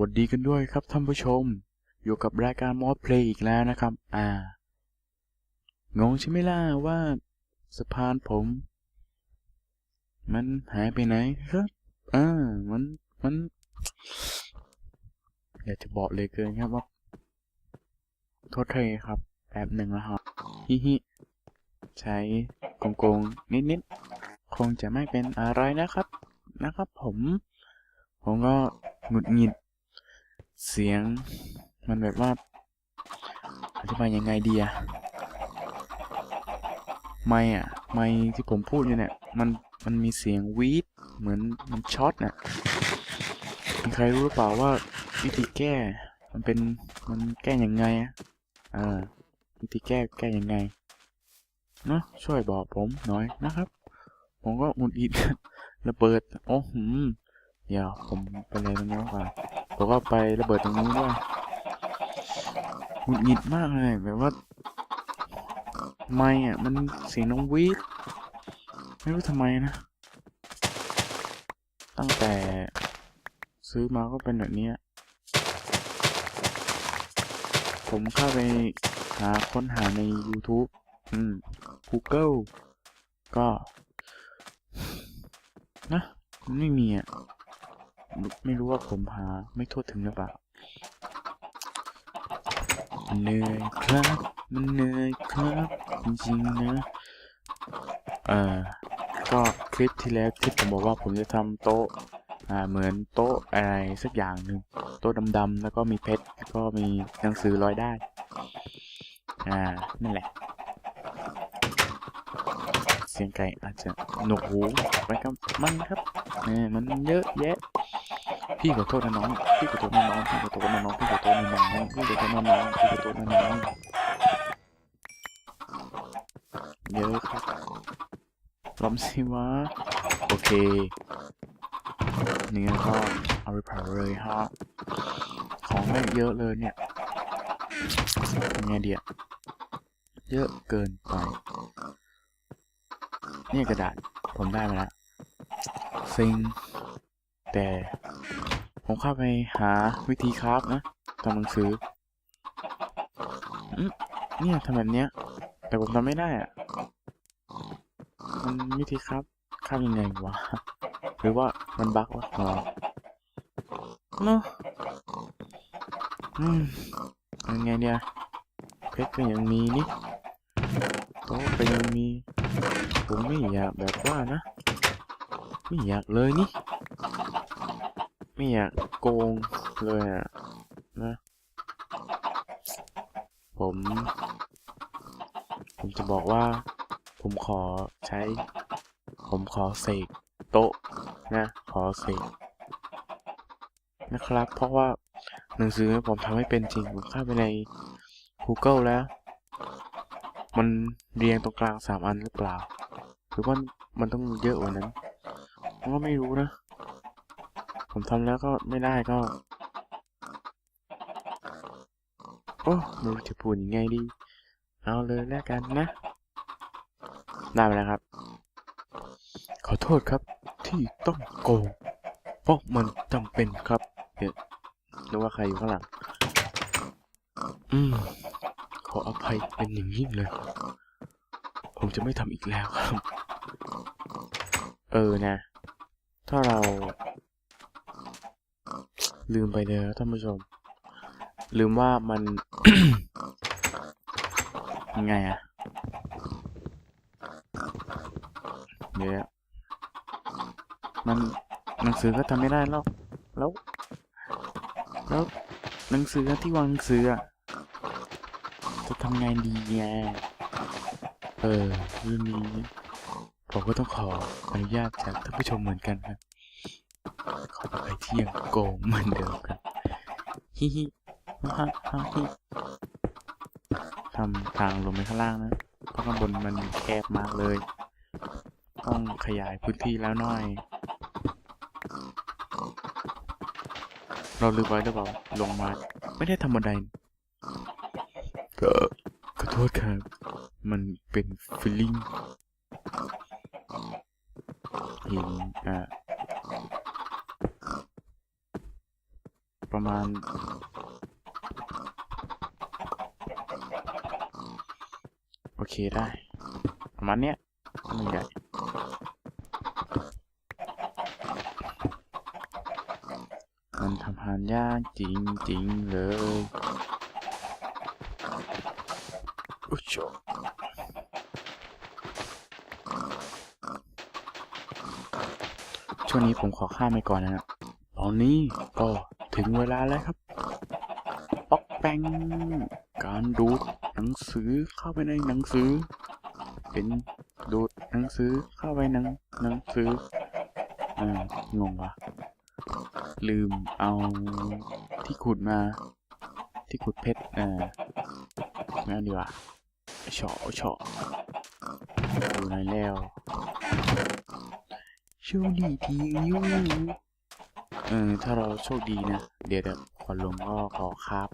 วัสดีกันด้วยครับท่านผู้ชม อยู่กับรายการมอสเพลย์อีกแล้วนะครับ อ่างงใช่ไหมล่ะว่าสะพานผม มันหายไปไหนครับอ่ามันมันอยากจะบอกเลยเกินครับว่าโทษทีครับแป๊บหนึ่งนะครับฮิฮิใช้กงกงๆนิดๆคงจะไม่เป็นอะไรนะครับนะครับผม ผมก็หงุดหงิด เสียงมันแบบว่าอธิบายยังไงดีอะไม่อะไม่ที่ผมพูดอยู่เนี่ย มันมันมีเสียงวีดเหมือนมันช็อตน่ะมีใครรู้หรือเปล่าว่าวิธีแก้ มันเป็นมันแก้ยังไงอะอ่าวิธีแก้แก้ยังไงเนาะช่วยบอกผมหน่อยนะครับ ผมก็หงุดหงิดระเบิด โอ้หืมเดี๋ยวผมไปเลยตรงนี้ก่อน ผมก็ไประเบิดตรงนี้ด้วยหงุดหงิดมากเลยแบบว่า ไม่อะ มันเสียงน้องวีดไม่รู้ทำไมนะ ตั้งแต่ซื้อมาก็เป็นแบบเนี้ยผมเข้าไปหาค้นหาใน YouTube อืม Google ก็ นะ ไม่มีอะ ไม่รู้ว่าผมหาไม่ทั่วถึงหรือเปล่าเหนื่อยครับ มันเหนื่อยครับจริงๆนะเอ่อก็คลิปที่แล้วที่ผมบอกว่าผมจะทำโต๊ะอ่าเหมือนโต๊ะอะไรสักอย่างหนึ่งโต๊ะดำๆแล้วก็มีเพชรแล้วก็มีหนังสือร้อยได้ อ่านั่นแหละ เสียงไก่อาจจะหนวกหูไปกับมันครับเนี่ยมันเยอะแยะ พี่ขอโทษนะน้อง พี่ขอโทษนะน้อง พี่ขอโทษนะน้อง พี่ขอโทษนะน้อง พี่ขอโทษนะน้อง พี่ขอโทษนะน้องเยอะครับล้มสิวะ โอเคเนื้อก็เอาไปเผาเลยฮะ ของไม่เยอะเลยเนี่ยยังไงเดียเยอะเกินไป นี่กระดาษ ผมได้มาแล้วซิงแต่ ผมเข้าไปหาวิธีคราฟนะตามหนังสือเนี่ยทำแบบเนี้ย แต่ผมทำไม่ได้อะมันวิธีคราฟคราฟยังไงวะ หรือว่ามันบั๊กวะอ๋อเนาะอืมยังไงเนี่ยเพชรก็ยังมีนี่โต๊ะก็ยังมีผมไม่อยากแบบว่านะ ไม่อยากเลยนี่ ไม่อยากโกงเลยอะนะ ผม ผมจะบอกว่า ผมขอใช้ ผมขอเสกโต๊ะนะ ขอเสกนะครับ เพราะว่าหนังสือผมทำให้เป็นจริง ผมเข้าไปใน Google แล้ว มันเรียงตรงกลางสามอันหรือเปล่า หรือว่ามันต้องเยอะกว่านั้นผมก็ไม่รู้นะ ผมทำแล้วก็ไม่ได้ก็ โอ้ไม่รู้จะพูดยังไงดี เอาเลยแล้วกันนะ ได้ไปแล้วครับ ขอโทษครับ ที่ต้องโกง เพราะมันจำเป็นครับ เดี๋ยวนึกว่าใครอยู่ข้างหลัง อืม ขออภัยเป็นอย่างยิ่งเลย ผมจะไม่ทำอีกแล้วครับ เออนะ ถ้าเรา ลืมไปเลยนะท่านผู้ชม ลืมว่ามันยังไงอะเดี๋ยวมันหนังสือก็ทำไม่ได้แล้ว แล้ว แล้วหนังสือที่วางหนังสืออะจะทำไงดีไงเออเรื่องนี้ผมก็ต้องขออนุญาตจากท่านผู้ชมเหมือนกันครับ ยังโกงเหมือนเดิมครับฮิฮิฮ่าฮ่าฮิทำทางลงไปข้างล่างนะเพราะข้างบนมันแคบมากเลย ต้องขยายพื้นที่แล้วหน่อย เราลืมไว้หรือเปล่าลงมา ไม่ได้ทำบันไดก็ขอโทษครับ มันเป็นฟีลลิ่งเห็นอ่า ประมาณ โอเคได้ ประมาณเนี้ยไม่ใหญ่มันทำอาหารยากจริง ๆ เลยอุ๊ยโชช่วงนี้ผมขอข้ามไปก่อนนะตอนนี้ก็ ถึงเวลาแล้วครับ ป๊อกแปงการดูดหนังสือเข้าไปในหนังสือ เป็นดูดหนังสือเข้าไปในหนังสืออ่างงวะลืมเอาที่ขุดมา ที่ขุดเพชรอ่าไม่เอาดีกว่าเฉาะเฉาะดูหนแล้วโชคดีทีอยู่ เออถ้าเราโชคดีนะ เดี๋ยวเดี๋ยวขอลงก็ขอคราบ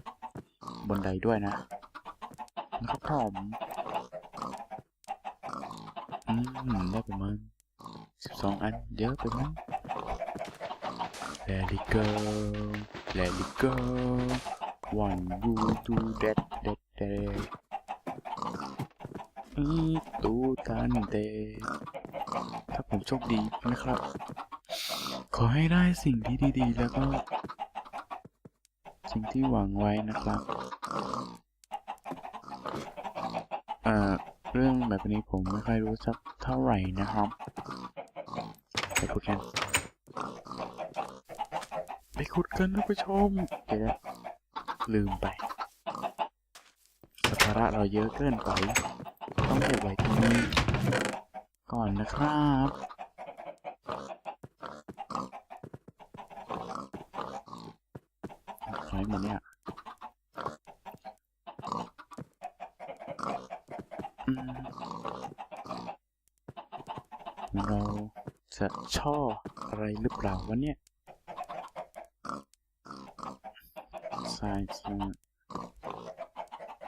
บนไดด้วยนะ นะครับผมอืมได้ประมาณสิบสองอันเยอะไปมั้ง Let it go Let it go One you do that that that อีตูกันเตถ้าผมโชคดีนะครับ อให้ได้สิ่งที่ดีๆ แล้วก็ สิ่งที่หวังไว้นะครับเอ่อเรื่องแบบนี้ผมไม่ค่อยรู้สักเท่าไหร่นะครับไปคุยกัน ไปขุดกันท่านผู้ชมเดี๋ยวลืมไปสัมภาระเราเยอะเกินไป ต้องเก็บไว้ที่นี่ก่อนนะครับใช้หมดเนี่ยอืมเรา จะช่ออะไรหรือเปล่าวะเนี่ยใช่ใช่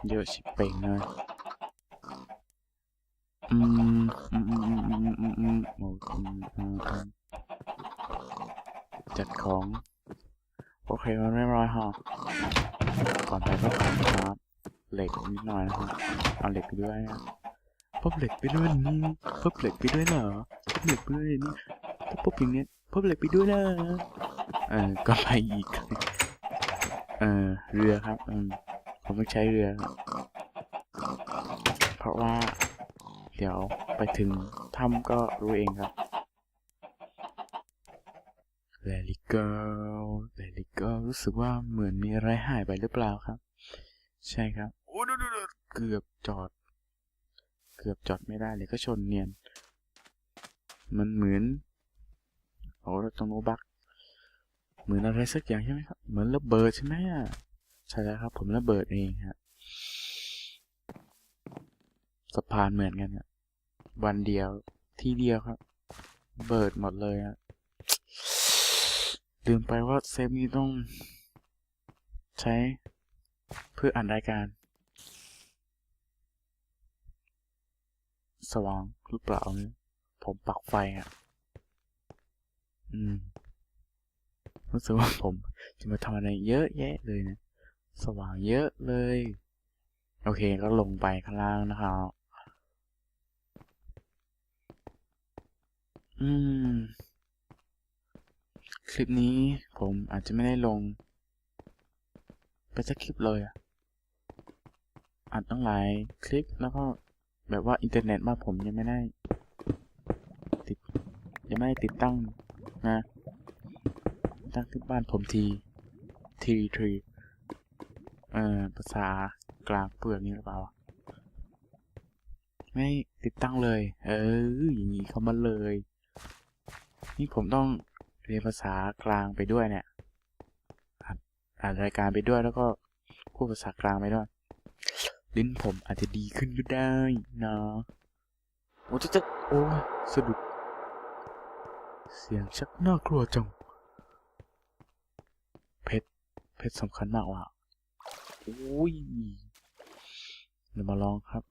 เยอะชิบเป่งเลยอืมอืมอืมอืมอืมอืมโอ้อืมอืมอืมจัดของ โอเคมันเรียบร้อยฮะก่อนไปก็ขอครับเหล็กนิดหน่อยนะครับเอาเหล็กไปด้วยนะพบเหล็กไปด้วยนี่พบเหล็กไปด้วยเหรอ เหล็กไปด้วยนี่ถ้าพบอย่างเนี้ยพบเหล็กไปด้วยนะเออก็ไปอีกเออเรือครับอืมผมต้องใช้เรือ เพราะว่า เดี๋ยวไปถึงถ้ำก็รู้เองครับ Let it go Let it go รู้สึกว่าเหมือนมีอะไรหายไปหรือเปล่าครับ ใช่ครับโอ้ดูดูดเกือบจอด เกือบจอดไม่ได้เลยก็ชนเนียน มันเหมือนโอ้ตรงโนบักเหมือนอะไรสักอย่างใช่ไหมครับ เหมือนระเบิดใช่ไหมอะใช่แล้วครับ ผมระเบิดเองครับสะพานเหมือนกันครับวันเดียวที่เดียวครับ เบิดหมดเลยครับลืมไปว่าเซฟนี้ต้อง ใช้เพื่ออ่านรายการ สว่างหรือเปล่าเนี่ย ผมปักไฟอะ อืม รู้สึกว่าผมจะมาทำอะไรเยอะแยะเลยนะสว่างเยอะเลย โอเคก็ลงไปข้างล่างนะครับ อืม คลิปนี้ผมอาจจะไม่ได้ลง ไปสักคลิปเลยอะอัดตั้งหลายคลิปแล้วก็แบบว่าอินเทอร์เน็ตมาผมยังไม่ได้ังไม่ติดตั้งนะตั้งที่บ้านผมทีทีทีเอ่อภาษากลางเปลือกนี่หรือเปล่า ไม่ติดตั้งเลย เอออย่างนี้เข้ามาเลย นี่ผมต้องเรียนภาษากลางไปด้วยเนี่ยอ่านอ่านรายการไปด้วยแล้วก็พูดภาษากลางไปด้วยลิ้นผมอาจจะดีขึ้นก็ได้นะโอ้จะจะโอ้สะดุด เสียงชักน่ากลัวจัง เพชร เพชรสำคัญมากว่ะโอ้ยเดี๋ยวมาลองครับ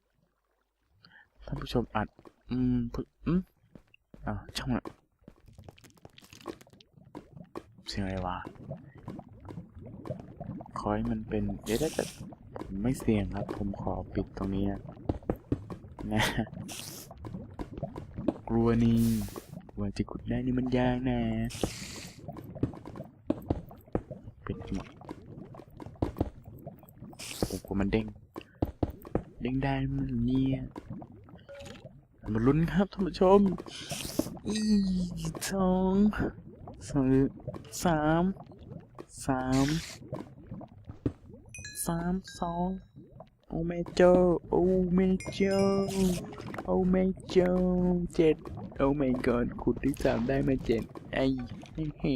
ท่านผู้ชมอาจอืมพึ่อืมอ่าช่างมันเสียงอะไรวะขอให้มันเป็นเดี๋ยวถ้าเกิดผมไม่เสี่ยงครับ ผมขอปิดตรงนี้นะนะกลัวนี่ ว่าจะขุดได้นี่มันยากนะเปิดหมดผมกลัวมันเด้ง เด้งได้มันเนี่ยมาลุ้นครับท่านผู้ชม อีสองสองสามสามสามสองโอ้แม่เจ้าโอ้แม่เจ้าโอ้แม่เจ้าเจ็ด โอ้ my god ขุดที่สามได้มาเจ็ดไอ้เฮ้เฮ้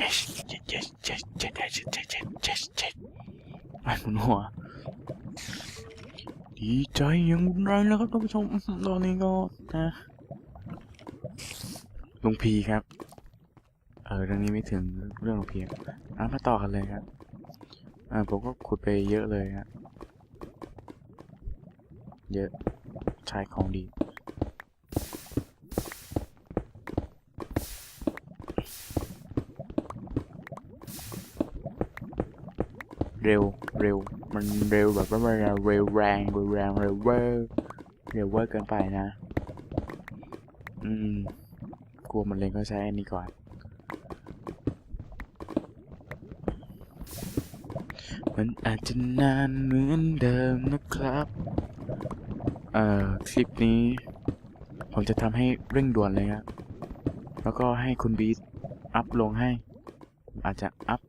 yes yes yes yes yes yes yes yes yes yes มันหมุนหัวดีใจยังรุนแรงนะครับท่านผู้ชมตอนนี้ก็นะลุงพีครับ เออเรื่องนี้ไม่ถึงเรื่องลุงพีครับอะมาต่อกันเลยครับอ่าผมก็ขุดไปเยอะเลยครับเยอะใช้ของดี เร็วเร็ว มันเร็วแบบว่ามันเร็วแรงเร็วแรงเร็วเวอร์เร็วเวอร์เกินไปนะ อืมกลัวมันเลยก็ใช้อันนี้ก่อน มันอาจจะนานเหมือนเดิมนะครับ เอ่อ คลิปนี้ ผมจะทำให้เร่งด่วนเลยครับ แล้วก็ให้คุณบีทอัพลงให้ อาจจะอัพ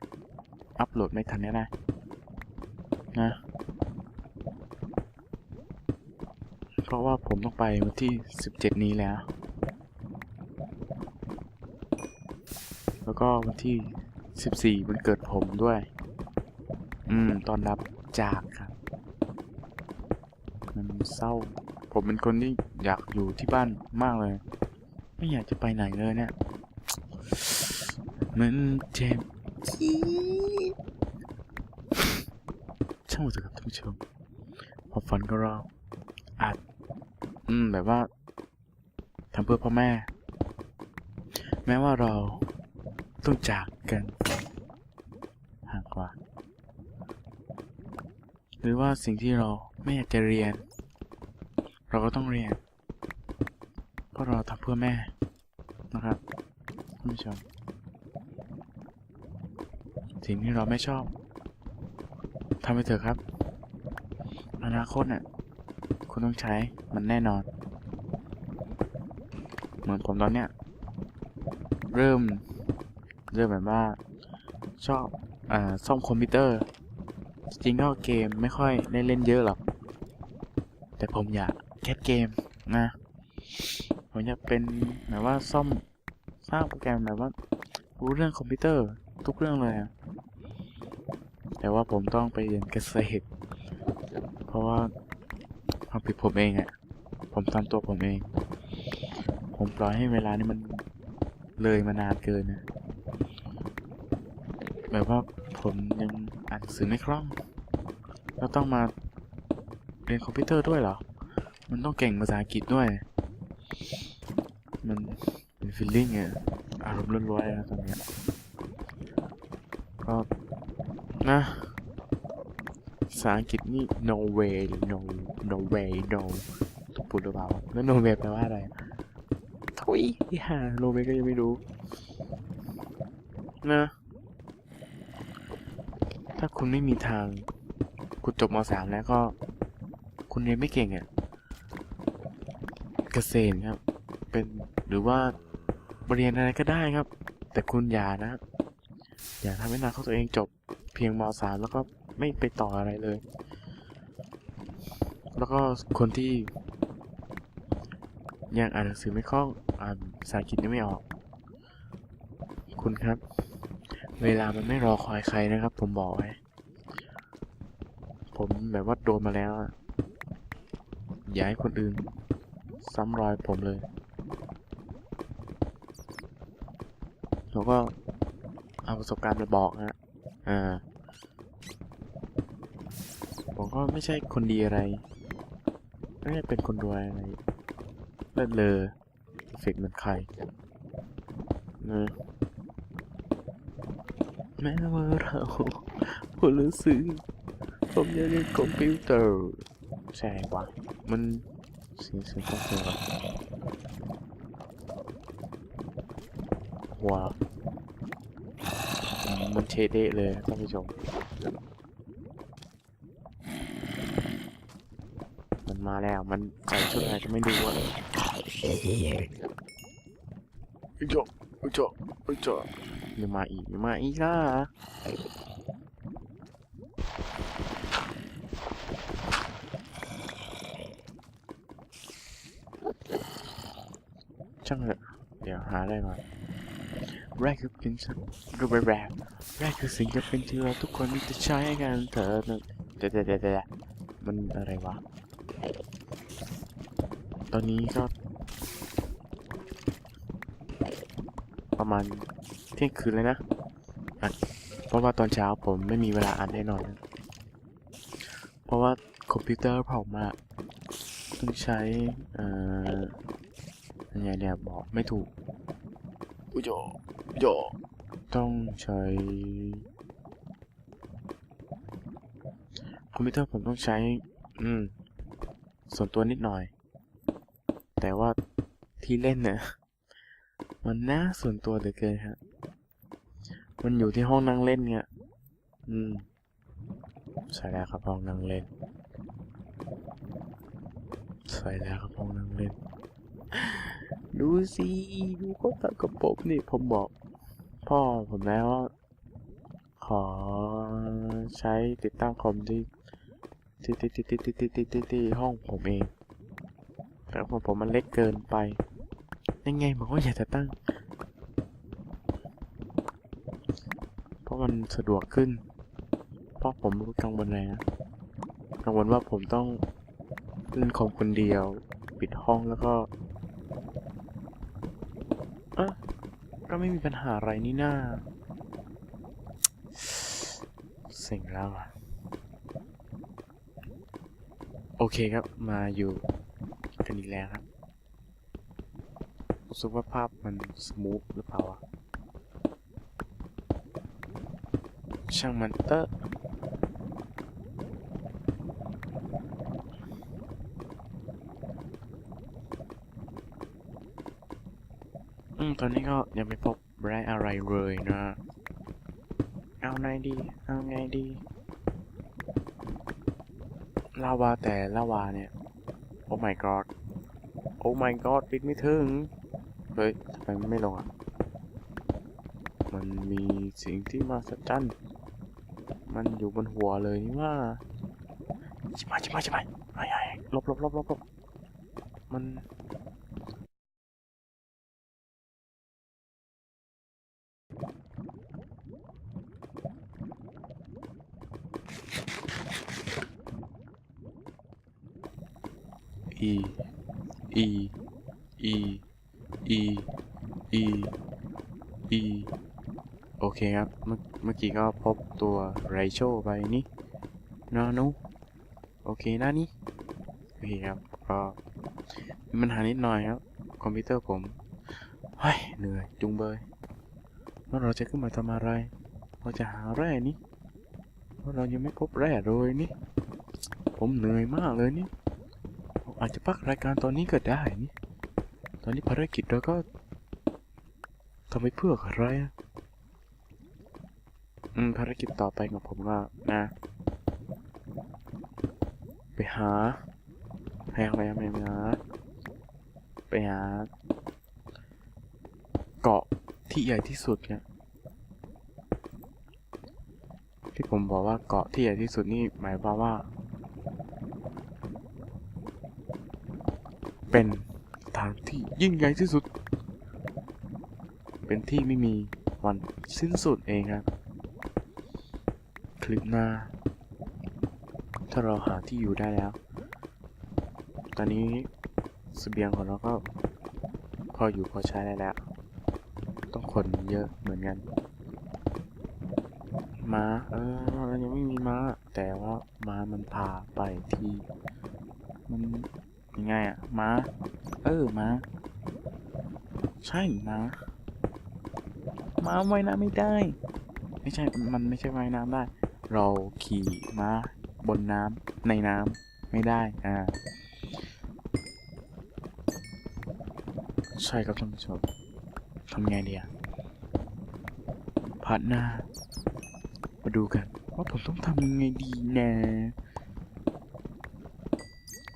อัพโหลดไม่ทันก็ได้ นะ เพราะว่าผมต้องไปวันที่ 17 นี้แล้ว แล้วก็วันที่ 14มันเกิดผมด้วย อืม ตอนรับจากครับ มันเศร้า ผมเป็นคนที่อยากอยู่ที่บ้านมากเลย ไม่อยากจะไปไหนเลยเนี่ยมันเจ็บจี๊ด ช่างมันเถอะครับท่านผู้ชมความฝันของเราอาจอืมแบบว่าทำเพื่อพ่อแม่ แม้ว่าเราต้องจากกันห่างกว่า หรือว่าสิ่งที่เราไม่อยากจะเรียน เราก็ต้องเรียน เพราะเราทำเพื่อแม่นะครับท่านผู้ชมสิ่งที่เราไม่ชอบ ทำไปเถอะครับ อนาคตน่ะ คุณต้องใช้มันแน่นอน เหมือนผมตอนเนี้ย เริ่ม เริ่มแบบว่า ชอบอ่าซ่อมคอมพิวเตอร์ จริงก็เกมไม่ค่อยได้เล่นเยอะหรอก แต่ผมอยากแคสเกมนะ ผมอยากเป็นแบบว่าซ่อมสร้างโปรแกรมแบบว่า รู้เรื่องคอมพิวเตอร์ทุกเรื่องเลยอะ แต่ว่าผมต้องไปเรียนเกษตร เพราะว่าความผิดผมเองอะผมทำตัวผมเอง ผมปล่อยให้เวลานี้มันเลยมานานเกินนะ แบบว่าผมยังอ่านหนังสือไม่คล่อง แล้วต้องมาเรียนคอมพิวเตอร์ด้วยเหรอ มันต้องเก่งภาษาอังกฤษด้วย มันเป็นฟีลลิ่งอะอารมณ์ล้วนๆเลยนะตอนเนี้ยก็ นะภาษาอังกฤษนี่ no way หรือ no no way no ถูกพูดหรือเปล่าแล้ว no way แปลว่าอะไรทุยที่หา no way ก็ยังไม่รู้ นะ ถ้าคุณไม่มีทาง คุณจบม .3 แล้วก็ คุณเรียนไม่เก่งอะ่ะ เกษตรครับ เป็นหรือว่าเรียนอะไรก็ได้ครับ แต่คุณอย่านะ อย่าทำให้นาคตตัวเองจบ เพียงม .3 แล้วก็ไม่ไปต่ออะไรเลย แล้วก็คนที่ยังอ่านหนังสือไม่คล่องอ่านภาษาอังกฤษยังไม่ออก คุณครับ เวลามันไม่รอคอยใครนะครับ ผมบอกไว้ผมแบบว่าโดนมาแล้วอะอย่าให้คนอื่น ซ้ำรอยผมเลย แล้วก็เอาประสบการณ์มาบอกฮะ อ่า ผมก็ไม่ใช่คนดีอะไร ไม่ได้เป็นคนรวยอะไรเลิศเลอเฟกเหมือนใครนะแม้ว่าเราผู้รู้สึกผมยังในคอมพิวเตอร์ใช่กว่ามันเสียงเสียงต้องเสียงวะว้าว ชเดะเลยท่านผู้ชม มันมาแล้ว มันใส่ชุดอะไรก็ไม่รู้อะอุจจาอุจจาอุจจาอย่ามาอีกอย่ามาอีกล่ะช่างเถอะเดี๋ยวหาอะไรก่อน แรกคือเป็นสิ่งก็ไปแรกแรกคือสิ่งจะเป็นที่เราทุกคนจะใช้กันเถอะเดี๋ยวเดี๋ยวเดะเดะมันอะไรวะ ตอนนี้ก็ ประมาณเที่ยงคืนเลยนะ เพราะว่าตอนเช้าผมไม่มีเวลาอ่านแน่นอน เพราะว่าคอมพิวเตอร์ผมอะต้องใช้ เอ่อยังไงเนี่ยบอกไม่ถูก โยโยต้องใช้ คอมพิวเตอร์ผมต้องใช้ อืม ส่วนตัวนิดหน่อย แต่ว่าที่เล่นเนี่ยมันน่าส่วนตัวเหลือเกินฮะ มันอยู่ที่ห้องนั่งเล่นเนี่ย อืมใช่แล้วครับห้องนั่งเล่นใช่แล้วครับห้องนั่งเล่น ดูสิดูเขาทำกับผมนี่ผมบอก พ่อผมแล้วว่าขอใช้ติดตั้งคอมที่ที่ที่ที่ที่ที่ที่ที่ที่ห้องผมเอง แต่ของผมมันเล็กเกินไปยังไงมันก็อยากจะตั้ง เพราะมันสะดวกขึ้น เพราะผมกังวลอะไรนะกังวลว่าผมต้องเล่นคอมคนเดียว ปิดห้องแล้วก็เอะ ก็ไม่มีปัญหาอะไรนี่นาเสิ่งแล้วอะโอเคครับ มาอยู่กันอีกแล้วครับ รู้สึกว่าภาพมันสมูทหรือเปล่าอะช่างมันเตอะอืม ตอนนี้ก็ยังไม่พบแร่อะไรเลยนะ เอาไงดี เอาไงดีลาวาแต่ลาวาเนี่ย โอ้ my god โอ้ my god ปิดไม่ถึง เฮ้ยทำไมไม่ลงอะ มันมีสิ่งที่มาสัจจันมันอยู่บนหัวเลยนี่ว่าชิบหายชิบหายชิบหายไอ้ไอ้ลบลบลบลบลบมัน E E E E E E โอเคครับเมื่อเมื่อกี้ก็พบตัวไรโชไปนี่นานุโอเคนะนี่โอเคครับ ก็มีปัญหานิดหน่อยครับ คอมพิวเตอร์ผมเฮ้ยเหนื่อยจุงเบยแล้วเราจะขึ้นมาทำอะไร เราจะหาแร่นี่เพราะเรายังไม่พบแร่เลยนี่ ผมเหนื่อยมากเลยนี่ อาจจะพักรายการตอนนี้ก็ได้นี่ ตอนนี้ภารกิจเราก็ทำไปเพื่ออะไรอะอืมภารกิจต่อไปของผมก็นะ ไปหาไปหาไปหาไปหาไปหา เกาะที่ใหญ่ที่สุดเนี่ยที่ผมบอกว่าเกาะที่ใหญ่ที่สุดนี่หมายความว่า เป็นสถานที่ยิ่งใหญ่ที่สุด เป็นที่ไม่มีวันสิ้นสุดเองครับ คลิปหน้า ถ้าเราหาที่อยู่ได้แล้ว ตอนนี้สเสบียงของเราก็พออยู่พอใช้ได้แล้ว ต้องขนเยอะเหมือนกันม้า เออเรายังไม่มีม้า แต่ว่าม้ามันพาไปที่ มัน ยังไงอะม้า เออม้า ใช่ม้าม้าไว้นะไม่ได้ ไม่ใช่ มันไม่ใช่ว่ายน้ำได้ เราขี่ม้าบนน้ำในน้ำไม่ได้ อ่า ใช่ครับท่านผู้ชมทำไงดีอะพาร์ทหน้า มาดูกัน ว่าผมต้องทำยังไงดีนะ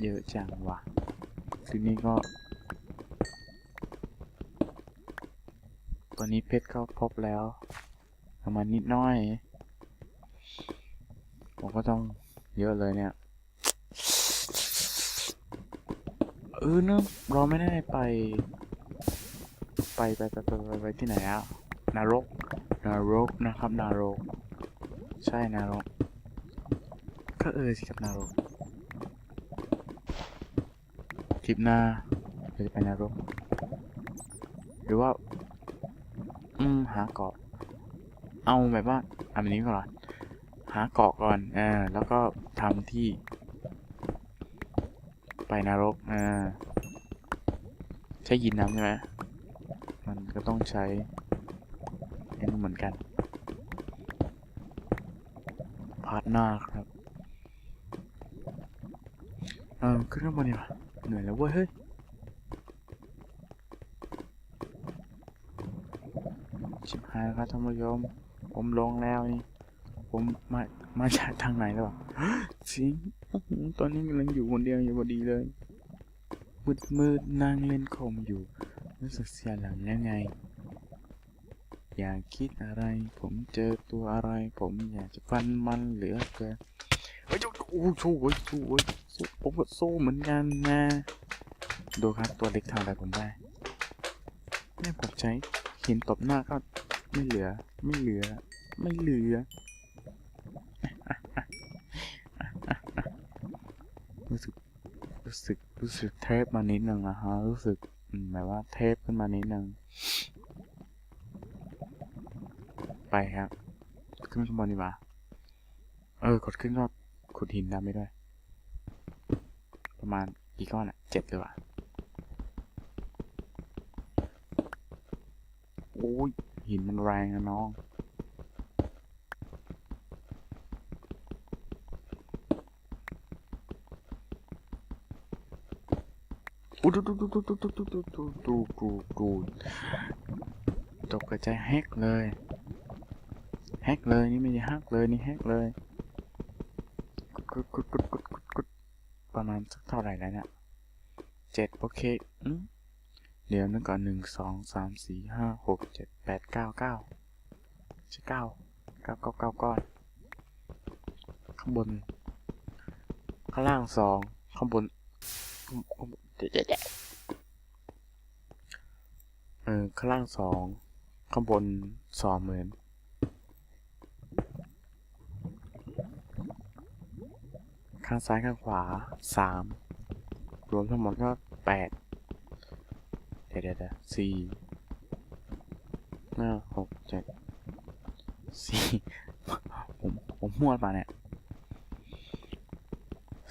เยอะจังวะ ทีนี้ก็ตอนนี้เพชรก็พบแล้วประมาณนิดน้อย ผมก็ต้องเยอะเลยเนี่ยเออเนอะเราไม่ได้ไป ไปไปไปไปไปไปที่ไหนอะนรกนรกนะครับนรก ใช่นรก ก็เออสิครับนรก ทริปหน้าเราจะไปนรก หรือว่า อืม หาเกาะ เอาแบบว่าเอาแบบนี้ก่อน หาเกาะก่อนอ่าแล้วก็ทำที่ ไปนรกอ่าใช้ยินน้ำใช่ไหมมันก็ต้องใช้อันนี้เหมือนกัน พาร์ทหน้าครับ เออขึ้นข้างบนดีกว่า เหนื่อยแล้วเว้ยเฮ้ยชิบหายแล้วครับท่านผู้ชมผมลงแล้วนี่ ผมมามาจากทางไหนแล้ววะสิงโอ้โหตอนนี้กำลังอยู่คนเดียวอยู่พอดีเลยมืดมืดนั่งเล่นคอมอยู่รู้สึกเสียหลังยังไง อยากคิดอะไร ผมเจอตัวอะไร ผมอยากจะฟันมันเหลือเกินเฮ้ยโอ้โหสู้เว้ยสู้เว้ยสู้ ผมก็สู้เหมือนกันนะ ดูครับตัวเล็กทำอะไรผมได้แม่ผมใช้หินตบหน้าก็ไม่เหลือ ไม่เหลือ ไม่เหลือรู้สึก รู้สึก รู้สึกเทปมานิดนึงอะฮะ รู้สึกอืมแบบว่าเทปขึ้นมานิดนึง ไปครับ ขึ้นข้างบนดีกว่า เออ กดขึ้นก็ขุดหินไดำไปด้วย ประมาณกี่ก้อนอะเจ็ดหรือเปล่าโอ้ยหินมันแรงนะน้อง อู้ดูดูดูดูดูดูดูดูดูดูดูดูตกกระจายแฮกเลยแฮกเลยนี่ไม่ใช่ฮักเลยนี่แฮกเลยกดกดกด ประมาณสักเท่าไหร่แล้วเนี่ยเจ็ดโอเคเดี๋ยวนึกก่อนหนึ่งสองสามสี่ห้าหกเจ็ดแปดเก้าเก้าใช่เก้าเก้าเก้าเก้าก้อน ข้างบน ข้างล่างสองข้างบนเจ๊ะเออข้างล่างสองข้างบนสองเหมือน ข้างซ้ายข้างขวาสามรวมทั้งหมดก็แปดเดี๋ยวเดี๋ยวสี่ห้าหกเจ็ดสี่ผมผมมั่วมาเนี่ย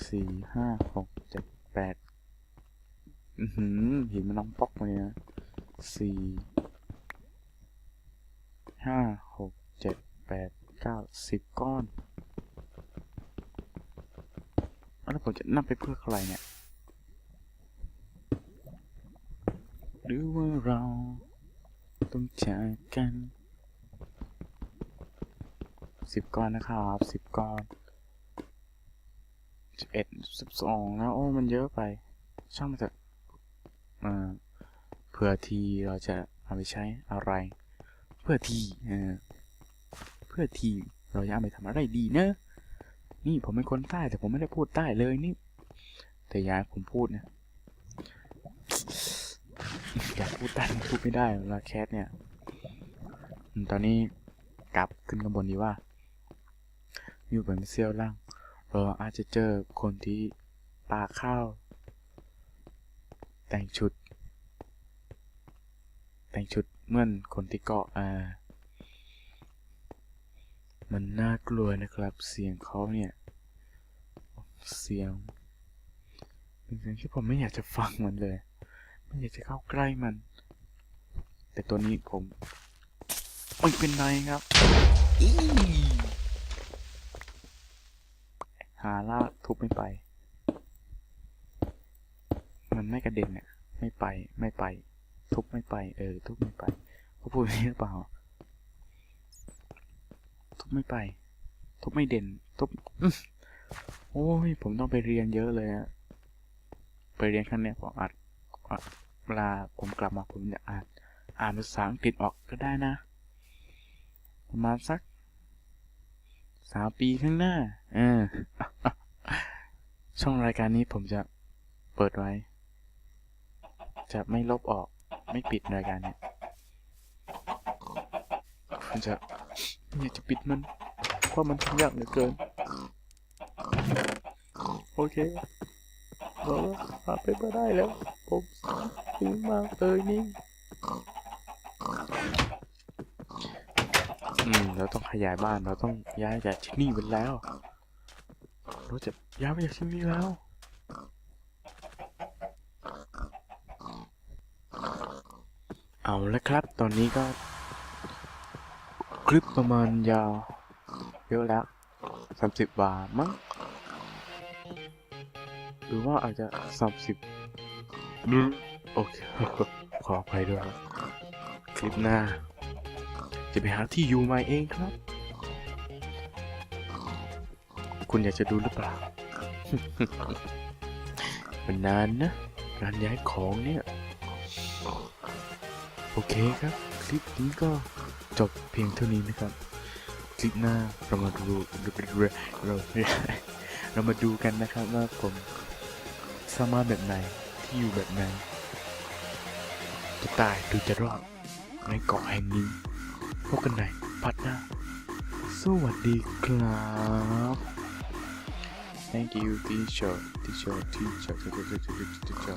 สี่ห้าหกเจ็ดแปดอือหือหินมันน้องป๊อกเลยนะสี่ห้าหกเจ็ดแปดเก้าสิบก้อน แล้วผมจะนำไปเพื่ออะไรเนี่ย หรือว่าเราต้องจากกันสิบก้อนนะครับสิบก้อนสิบเอ็ดสิบสองแล้วโอ้มันเยอะไป ช่างมันเถอะเออเพื่อทีเราจะเอาไปใช้อะไร เพื่อทีเออเพื่อทีเราจะเอาไปทำอะไรดีเนอะ นี่ผมเป็นคนใต้แต่ผมไม่ได้พูดใต้เลยนี่ แต่ยากให้ผมพูดนะอยากพูดใต้พูดไม่ได้เวลาแคสเนี่ย ตอนนี้กลับขึ้นข้างบนดีว่าอยู่บนเซียวล่าง เราอาจจะเจอคนที่ปาข้าว แต่งชุด แต่งชุดเหมือนคนที่เกาะอ่า มันน่ากลัวนะครับ เสียงเขาเนี่ย เสียงเป็นเสียงที่ผมไม่อยากจะฟังมันเลย ไม่อยากจะเข้าใกล้มัน แต่ตัวนี้ผมไม่เป็นไรครับอีหาล่าทุบไม่ไป มันไม่กระเด็นเนี่ยไม่ไปไม่ไป ทุบไม่ไป เออ ทุบไม่ไปเขาพูดอย่างนี้หรือเปล่า ไม่ไป ทุบไม่เด่น ทุบโอ้ย ผมต้องไปเรียนเยอะเลยอะไปเรียนครั้งเนี้ยผมอาจเวลาผมกลับมาผมจะอ่านอ่านภาษาอังกฤษออกก็ได้นะ ประมาณสักสามปีข้างหน้า เออ ช่องรายการนี้ผมจะเปิดไว้ จะไม่ลบออก ไม่ปิดรายการเนี่ยผมจะ อยากจะปิดมัน เพราะมันทำยากเหลือเกิน โอเคเราหาเป็นมาได้แล้ว ผมซึ้งมากเลยนี่ อืม เราต้องขยายบ้าน เราต้องย้ายจากที่นี่ไปแล้ว เราจะย้ายไปจากที่นี่แล้ว เอาละครับ ตอนนี้ก็ คลิปประมาณยาว เยอะแล้วสามสิบบาทมั้งหรือว่าอาจจะสามสิบโอเค ขออภัยด้วยครับคลิปหน้า จะไปหาที่อยู่ใหม่เองครับ คุณอยากจะดูหรือเปล่ามันนานนะการย้ายของเนี่ย โอเคครับ คลิปนี้ก็ จบเพียงเท่านี้นะครับ คลิปหน้าเรามาดูเราเรามาดูกันนะครับว่าผมสามารถแบบไหนที่อยู่แบบไหนจะตายหรือจะรอดในเกาะแห่งนี้พบกันในพัดหน้า สวัสดีครับ Thank you teacher teacher teacher teacher teacher teacher